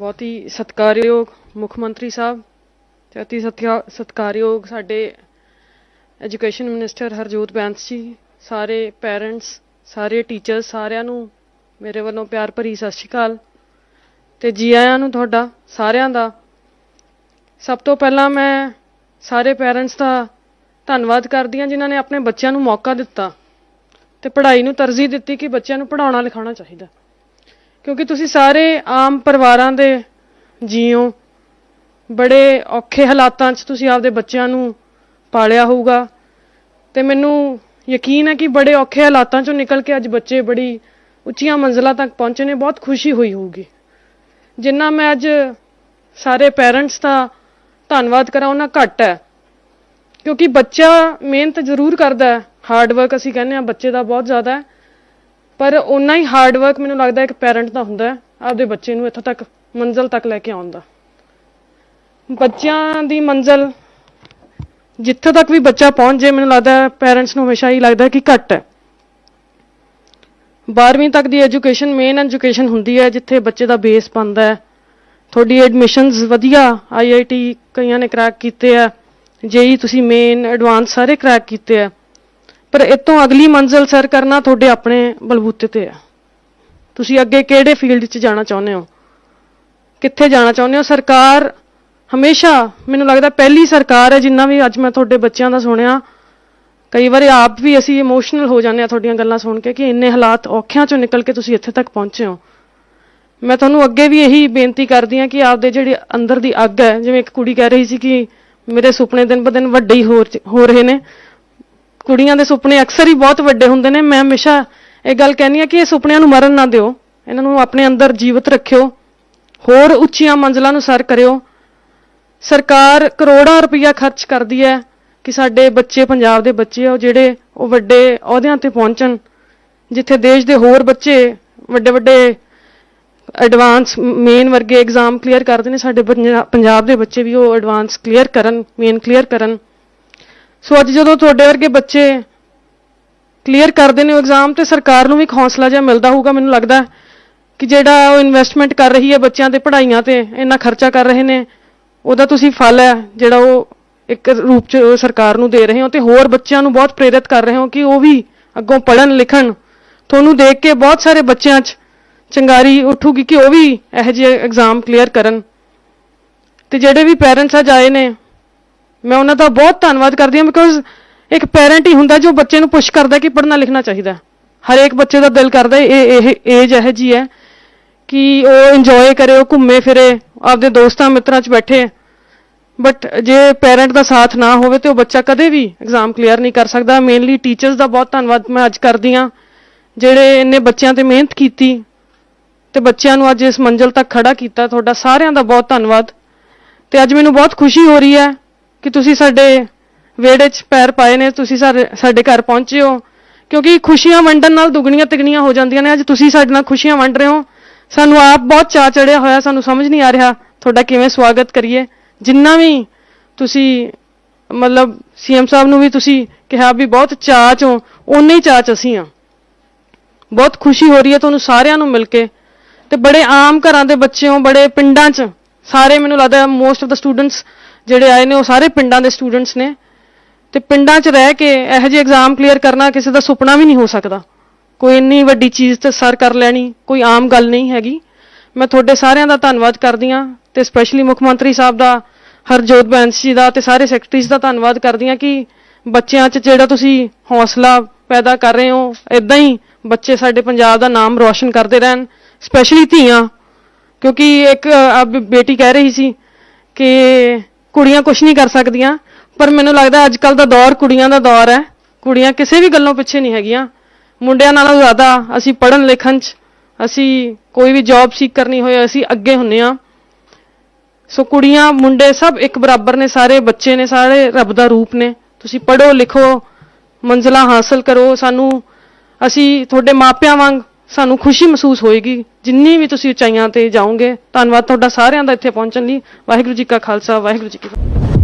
ਬਹੁਤ ਹੀ ਸਤਿਕਾਰਯੋਗ ਮੁੱਖ ਮੰਤਰੀ ਸਾਹਿਬ ਤੇ ਅਤੀ ਸਤਿਕਾ- ਸਤਿਕਾਰਯੋਗ ਸਾਡੇ ਐਜੂਕੇਸ਼ਨ ਮਿਨਿਸਟਰ ਹਰਜੋਤ ਬੈਂਸ ਜੀ, ਸਾਰੇ ਪੈਰੈਂਟਸ, ਸਾਰੇ ਟੀਚਰਸ, ਸਾਰਿਆਂ ਨੂੰ ਮੇਰੇ ਵੱਲੋਂ ਪਿਆਰ ਭਰੀ ਸਤਿ ਸ਼੍ਰੀ ਅਕਾਲ। ਤੇ ਜੀ ਆਇਆਂ ਨੂੰ ਤੁਹਾਡਾ, ਸਾਰਿਆਂ ਦਾ। ਸਭ ਤੋਂ ਪਹਿਲਾਂ ਮੈਂ ਸਾਰੇ ਪੈਰੈਂਟਸ ਦਾ ਧੰਨਵਾਦ ਕਰਦੀ ਹਾਂ ਜਿਨ੍ਹਾਂ ਨੇ ਆਪਣੇ ਬੱਚਿਆਂ ਨੂੰ ਮੌਕਾ ਦਿੱਤਾ ਤੇ ਪੜ੍ਹਾਈ ਨੂੰ ਤਰਜੀਹ ਦਿੱਤੀ ਕਿ ਬੱਚਿਆਂ ਨੂੰ ਪੜਾਉਣਾ ਲਿਖਾਉਣਾ ਚਾਹੀਦਾ। ਕਿਉਂਕਿ ਤੁਸੀਂ ਸਾਰੇ ਆਮ ਪਰਿਵਾਰਾਂ ਦੇ ਜੀਓ। ਬੜੇ ਔਖੇ ਹਾਲਾਤਾਂ 'ਚ ਤੁਸੀਂ ਆਪਦੇ ਬੱਚਿਆਂ ਨੂੰ ਪਾਲਿਆ ਹੋਊਗਾ। ਤੇ ਮੈਨੂੰ ਯਕੀਨ ਹੈ ਕਿ ਬੜੇ ਔਖੇ ਹਾਲਾਤਾਂ 'ਚੋਂ ਨਿਕਲ ਕੇ ਅੱਜ ਬੱਚੇ ਬੜੀ ਉੱਚੀਆਂ ਮੰਜ਼ਲਾਂ ਤੱਕ ਪਹੁੰਚੇ ਨੇ, ਬਹੁਤ ਖੁਸ਼ੀ ਹੋਈ ਹੋਊਗੀ। ਜਿੰਨਾ ਮੈਂ ਅੱਜ ਸਾਰੇ ਪੇਰੈਂਟਸ ਦਾ ਧੰਨਵਾਦ ਕਰਾਂ, ਉਹਨਾਂ ਘੱਟ ਹੈ। ਕਿਉਂਕਿ ਬੱਚਾ ਮਿਹਨਤ ਜ਼ਰੂਰ ਕਰਦਾ ਹੈ। ਹਾਰਡ ਵਰਕ ਅਸੀਂ ਕਹਿੰਦੇ ਆ ਬੱਚੇ ਦਾ ਬਹੁਤ ਜ਼ਿਆਦਾ ਹੈ। ਪਰ ਉਨਾ ਹੀ ਹਾਰਡ ਵਰਕ ਮੈਨੂੰ ਲੱਗਦਾ ਇੱਕ ਪੈਰੈਂਟ ਦਾ ਹੁੰਦਾ ਹੈ, ਆਪਦੇ ਬੱਚੇ ਨੂੰ ਇੱਥੋਂ ਤੱਕ, ਮੰਜ਼ਲ ਤੱਕ ਲੈ ਕੇ ਆਉਣ ਦਾ। ਬੱਚਿਆਂ ਦੀ ਮੰਜ਼ਲ ਜਿੱਥੇ ਤੱਕ ਵੀ ਬੱਚਾ ਪਹੁੰਚ ਜੇ ਮੈਨੂੰ ਲੱਗਦਾ ਪੈਰੈਂਟਸ ਨੂੰ ਹਮੇਸ਼ਾ ਹੀ ਲੱਗਦਾ ਕਿ ਘੱਟ ਹੈ। 12ਵੀਂ ਤੱਕ ਦੀ ਐਜੂਕੇਸ਼ਨ ਮੇਨ ਐਜੂਕੇਸ਼ਨ ਹੁੰਦੀ ਹੈ, ਜਿੱਥੇ ਬੱਚੇ ਦਾ ਬੇਸ ਬਣਦਾ ਹੈ। ਤੁਹਾਡੀ ਐਡਮਿਸ਼ਨਸ ਵਧੀਆ ਆਈਆਈਟੀ ਕਈਆਂ ਨੇ ਕ੍ਰੈਕ ਕੀਤੇ ਆ ਜੇਈ ਤੁਸੀਂ ਮੇਨ ਐਡਵਾਂਸ ਸਾਰੇ ਕ੍ਰੈਕ ਕੀਤੇ ਆ। ਪਰ ਇਹ ਅਗਲੀ ਮੰਜ਼ਿਲ ਸਰ ਕਰਨਾ ਤੁਹਾਡੇ ਆਪਣੇ ਬਲਬੂਤੇ ਤੇ ਆ। ਤੁਸੀਂ ਅੱਗੇ ਕਿਹੜੇ ਫੀਲਡ 'ਚ ਜਾਣਾ ਚਾਹੁੰਦੇ ਹੋ? ਕਿੱਥੇ ਜਾਣਾ ਚਾਹੁੰਦੇ ਹੋ? ਸਰਕਾਰ ਹਮੇਸ਼ਾ ਮੈਨੂੰ ਲੱਗਦਾ ਪਹਿਲੀ ਸਰਕਾਰ ਹੈ ਜਿੰਨਾ ਵੀ ਅੱਜ ਮੈਂ ਤੁਹਾਡੇ ਬੱਚਿਆਂ ਦਾ ਸੁਣਿਆ। ਕਈ ਵਾਰੀ ਆਪ ਵੀ ਅਸੀਂ ਇਮੋਸ਼ਨਲ ਹੋ ਜਾਂਦੇ ਆ ਤੁਹਾਡੀਆਂ ਗੱਲਾਂ ਸੁਣ ਕੇ ਕਿ ਇੰਨੇ ਹਾਲਾਤ ਔਖਿਆਂ ਚੋਂ ਨਿਕਲ ਕੇ ਤੁਸੀਂ ਇੱਥੇ ਤੱਕ ਪਹੁੰਚੇ ਹੋ। ਮੈਂ ਤੁਹਾਨੂੰ ਅੱਗੇ ਵੀ ਇਹੀ ਬੇਨਤੀ ਕਰਦੀ ਹਾਂ ਕਿ ਆਪਦੇ ਜਿਹੜੇ ਅੰਦਰ ਦੀ ਅੱਗ ਹੈ, ਜਿਵੇਂ ਇੱਕ ਕੁੜੀ ਕਹਿ ਰਹੀ ਸੀ ਕਿ ਮੇਰੇ ਸੁਪਨੇ ਦਿਨ ਬ ਦਿਨ ਵੱਡੇ ਹੀ ਹੋ ਹੋ ਰਹੇ ਨੇ। ਕੁੜੀਆਂ ਦੇ ਸੁਪਨੇ ਅਕਸਰ ਹੀ ਬਹੁਤ ਵੱਡੇ ਹੁੰਦੇ ਨੇ। ਮੈਂ ਹਮੇਸ਼ਾ ਇਹ ਗੱਲ ਕਹਿੰਦੀ ਆ ਕਿ ਇਹ ਸੁਪਨਿਆਂ ਨੂੰ ਮਰਨ ਨਾ ਦਿਓ। ਇਹਨਾਂ ਨੂੰ ਆਪਣੇ ਅੰਦਰ ਜੀਵਤ ਰੱਖਿਓ। ਹੋਰ ਉੱਚੀਆਂ ਮੰਜ਼ਲਾਂ ਨੂੰ ਸਰ ਕਰਿਓ। ਸਰਕਾਰ ਕਰੋੜਾਂ ਰੁਪਈਆ ਖਰਚ ਕਰਦੀ ਹੈ ਕਿ ਸਾਡੇ ਬੱਚੇ, ਪੰਜਾਬ ਦੇ ਬੱਚੇ ਆ, ਉਹ ਜਿਹੜੇ ਉਹ ਵੱਡੇ ਅਹੁਦਿਆਂ ਤੇ ਪਹੁੰਚਣ, ਜਿੱਥੇ ਦੇਸ਼ ਦੇ ਹੋਰ ਬੱਚੇ ਵੱਡੇ ਵੱਡੇ ਐਡਵਾਂਸ ਮੇਨ ਵਰਗੇ ਐਗਜ਼ਾਮ ਕਲੀਅਰ ਕਰਦੇ ਨੇ, ਸਾਡੇ ਪੰਜਾਬ ਦੇ ਬੱਚੇ ਵੀ ਉਹ ਐਡਵਾਂਸ ਕਲੀਅਰ ਕਰਨ ਮੇਨ ਕਲੀਅਰ ਕਰਨ। ਸੋ ਅੱਜ ਜਦੋਂ ਤੁਹਾਡੇ ਵਰਗੇ ਬੱਚੇ ਕਲੀਅਰ ਕਰਦੇ ਨੇ ਉਹ ਐਗਜ਼ਾਮ ਤੇ ਸਰਕਾਰ ਨੂੰ ਵੀ ਇੱਕ ਹੌਸਲਾ ਜਿਹਾ ਮਿਲਦਾ ਹੋਊਗਾ, ਮੈਨੂੰ ਲੱਗਦਾ ਕਿ ਜਿਹੜਾ ਉਹ ਇਨਵੈਸਟਮੈਂਟ ਕਰ ਰਹੀ ਹੈ ਬੱਚਿਆਂ 'ਤੇ ਪੜ੍ਹਾਈਆਂ ਤੇ, ਇੰਨਾ ਖਰਚਾ ਕਰ ਰਹੇ ਨੇ, ਉਹਦਾ ਤੁਸੀਂ ਫਲ ਹੈ ਜਿਹੜਾ ਉਹ ਇੱਕ ਰੂਪ ਚ ਸਰਕਾਰ ਨੂੰ ਦੇ ਰਹੇ ਹੋ ਤੇ ਹੋਰ ਬੱਚਿਆਂ ਨੂੰ ਬਹੁਤ ਪ੍ਰੇਰਿਤ ਕਰ ਰਹੇ ਹੋ ਕਿ ਉਹ ਵੀ ਅੱਗੋਂ ਪੜ੍ਹਨ, ਲਿਖਣ। ਤੁਹਾਨੂੰ ਦੇਖ ਕੇ ਬਹੁਤ ਸਾਰੇ ਬੱਚਿਆਂ 'ਚ ਚੰਗਾਰੀ ਉੱਠੂਗੀ ਕਿ ਉਹ ਵੀ ਇਹੋ ਜਿਹੇ ਐਗਜ਼ਾਮ ਕਲੀਅਰ ਕਰਨ। ਤੇ ਜਿਹੜੇ ਵੀ ਪੇਰੈਂਟਸ ਅੱਜ ਆਏ ਨੇ ਮੈਂ ਉਹਨਾਂ ਦਾ ਬਹੁਤ ਧੰਨਵਾਦ ਕਰਦੀ ਹਾਂ ਬਿਕੋਜ਼ ਇੱਕ ਪੈਰੈਂਟ ਹੀ ਹੁੰਦਾ ਜੋ ਬੱਚੇ ਨੂੰ ਪੁਸ਼ ਕਰਦਾ ਕਿ ਪੜ੍ਹਨਾ ਲਿਖਣਾ ਚਾਹੀਦਾ। ਹਰੇਕ ਬੱਚੇ ਦਾ ਦਿਲ ਕਰਦਾ ਇਹ ਇਹ ਏਜ ਇਹੋ ਜੀ ਹੈ ਕਿ ਉਹ ਇੰਜੋਏ ਕਰੇ, ਉਹ ਘੁੰਮੇ ਫਿਰੇ, ਆਪਦੇ ਦੋਸਤਾਂ ਮਿੱਤਰਾਂ 'ਚ ਬੈਠੇ। ਬਟ ਜੇ ਪੈਰੈਂਟ ਦਾ ਸਾਥ ਨਾ ਹੋਵੇ ਤੇ ਉਹ ਬੱਚਾ ਕਦੇ ਵੀ ਐਗਜ਼ਾਮ ਕਲੀਅਰ ਨਹੀਂ ਕਰ ਸਕਦਾ। ਮੇਨਲੀ ਟੀਚਰਸ ਦਾ ਬਹੁਤ ਧੰਨਵਾਦ ਮੈਂ ਅੱਜ ਕਰਦੀ ਹਾਂ, ਜਿਹੜੇ ਇੰਨੇ ਬੱਚਿਆਂ ਤੇ ਮਿਹਨਤ ਕੀਤੀ ਤੇ ਬੱਚਿਆਂ ਨੂੰ ਅੱਜ ਇਸ ਮੰਜ਼ਲ ਤੱਕ ਖੜਾ ਕੀਤਾ। ਤੁਹਾਡਾ ਸਾਰਿਆਂ ਦਾ ਬਹੁਤ ਧੰਨਵਾਦ। ਤੇ ਅੱਜ ਮੈਨੂੰ ਬਹੁਤ ਖੁਸ਼ੀ ਹੋ ਰਹੀ ਹੈ ਕਿ ਤੁਸੀਂ ਸਾਡੇ ਵਿਹੜੇ 'ਚ ਪੈਰ ਪਾਏ ਨੇ, ਤੁਸੀਂ ਸਾਡੇ ਸਾਡੇ ਘਰ ਪਹੁੰਚੇ ਹੋ। ਕਿਉਂਕਿ ਖੁਸ਼ੀਆਂ ਵੰਡਣ ਨਾਲ ਦੁੱਗਣੀਆਂ ਤਿਗਣੀਆਂ ਹੋ ਜਾਂਦੀਆਂ ਨੇ। ਅੱਜ ਤੁਸੀਂ ਸਾਡੇ ਨਾਲ ਖੁਸ਼ੀਆਂ ਵੰਡ ਰਹੇ ਹੋ। ਸਾਨੂੰ ਆਪ ਬਹੁਤ ਚਾਅ ਚੜਿਆ ਹੋਇਆ, ਸਾਨੂੰ ਸਮਝ ਨਹੀਂ ਆ ਰਿਹਾ ਤੁਹਾਡਾ ਕਿਵੇਂ ਸਵਾਗਤ ਕਰੀਏ। ਜਿੰਨਾ ਵੀ ਤੁਸੀਂ, ਮਤਲਬ ਸੀਐਮ ਸਾਹਿਬ ਨੂੰ ਵੀ ਤੁਸੀਂ ਕਿਹਾ ਵੀ ਬਹੁਤ ਚਾਅ ਚੋਂ ਉਨੇ ਹੀ ਚਾਅ ਚ ਅਸੀਂ ਆ ਬਹੁਤ ਖੁਸ਼ੀ ਹੋ ਰਹੀ ਹੈ ਤੁਹਾਨੂੰ ਸਾਰਿਆਂ ਨੂੰ ਮਿਲ ਕੇ। ਤੇ ਬੜੇ ਆਮ ਘਰਾਂ ਦੇ ਬੱਚੇ ਹੋ, ਬੜੇ ਪਿੰਡਾਂ 'ਚ ਸਾਰੇ ਮੈਨੂੰ ਲੱਗਦਾ ਮੋਸਟ ਆਫ ਦਾ ਸਟੂਡੈਂਟਸ ਜਿਹੜੇ ਆਏ ਨੇ, ਉਹ ਸਾਰੇ ਪਿੰਡਾਂ ਦੇ ਸਟੂਡੈਂਟਸ ਨੇ। ਤੇ ਪਿੰਡਾਂ 'ਚ ਰਹਿ ਕੇ ਇਹੋ ਜਿਹੇ ਐਗਜ਼ਾਮ ਕਲੀਅਰ ਕਰਨਾ ਕਿਸੇ ਦਾ ਸੁਪਨਾ ਵੀ ਨਹੀਂ ਹੋ ਸਕਦਾ। ਕੋਈ ਇੰਨੀ ਵੱਡੀ ਚੀਜ਼ ਤੇ ਸਰ ਕਰ ਲੈਣੀ, ਕੋਈ ਆਮ ਗੱਲ ਨਹੀਂ ਹੈਗੀ। ਮੈਂ ਤੁਹਾਡੇ ਸਾਰਿਆਂ ਦਾ ਧੰਨਵਾਦ ਕਰਦੀ ਹਾਂ ਤੇ ਸਪੈਸ਼ਲੀ ਮੁੱਖ ਮੰਤਰੀ ਸਾਹਿਬ ਦਾ, ਹਰਜੋਤ ਬੈਂਸ ਜੀ ਦਾ ਤੇ ਸਾਰੇ ਸੈਕਟਰੀਜ਼ ਦਾ ਧੰਨਵਾਦ ਕਰਦੀ ਹਾਂ ਕਿ ਬੱਚਿਆਂ 'ਚ ਜਿਹੜਾ ਤੁਸੀਂ ਹੌਸਲਾ ਪੈਦਾ ਕਰ ਰਹੇ ਹੋ ਇਦਾਂ ਹੀ ਬੱਚੇ ਸਾਡੇ ਪੰਜਾਬ ਦਾ ਨਾਮ ਰੌਸ਼ਨ ਕਰਦੇ ਰਹਿਣ ਸਪੈਸ਼ਲੀ ਧੀਆਂ। ਕਿਉਂਕਿ ਇੱਕ ਅਹ, ਬੇਟੀ ਕਹਿ ਰਹੀ ਸੀ ਕਿ ਕੁੜੀਆਂ ਕੁਝ ਨਹੀਂ ਕਰ ਸਕਦੀਆਂ ਪਰ ਮੈਨੂੰ ਲੱਗਦਾ ਅੱਜ ਕੱਲ ਦਾ ਦੌਰ ਕੁੜੀਆਂ ਦਾ ਦੌਰ ਹੈ। ਕੁੜੀਆਂ ਕਿਸੇ ਵੀ ਗੱਲੋਂ ਪਿੱਛੇ ਨਹੀਂ ਹੈਗੀਆਂ। ਮੁੰਡਿਆਂ ਨਾਲੋਂ ਜ਼ਿਆਦਾ ਅਸੀਂ ਪੜ੍ਹਨ ਲਿਖਣ 'ਚ ਅਸੀਂ ਕੋਈ ਵੀ ਜੌਬ ਸੀਕ ਕਰਨੀ ਹੋਏ ਅਸੀਂ ਅੱਗੇ ਹੁੰਨੇ ਆ। ਸੋ ਕੁੜੀਆਂ ਮੁੰਡੇ ਸਭ ਇੱਕ ਬਰਾਬਰ ਨੇ ਸਾਰੇ ਬੱਚੇ ਨੇ ਸਾਰੇ ਰੱਬ ਦਾ ਰੂਪ ਨੇ। ਤੁਸੀਂ ਪੜ੍ਹੋ ਲਿਖੋ ਮੰਜ਼ਲਾਂ ਹਾਸਲ ਕਰੋ। ਸਾਨੂੰ ਅਸੀਂ ਤੁਹਾਡੇ ਮਾਪਿਆਂ ਵਾਂਗ ਸਾਨੂੰ ਖੁਸ਼ੀ ਮਹਿਸੂਸ ਹੋਏਗੀ। ਜਿੰਨੀ ਵੀ ਤੁਸੀਂ ਉਚਾਈਆਂ ਤੇ ਜਾਓਗੇ, ਧੰਨਵਾਦ ਤੁਹਾਡਾ ਸਾਰਿਆਂ ਦਾ ਇੱਥੇ ਪਹੁੰਚਣ ਲਈ। ਵਾਹਿਗੁਰੂ ਜੀ ਕਾ ਖਾਲਸਾ, ਵਾਹਿਗੁਰੂ ਜੀ ਕੀ ਫਤਿਹ।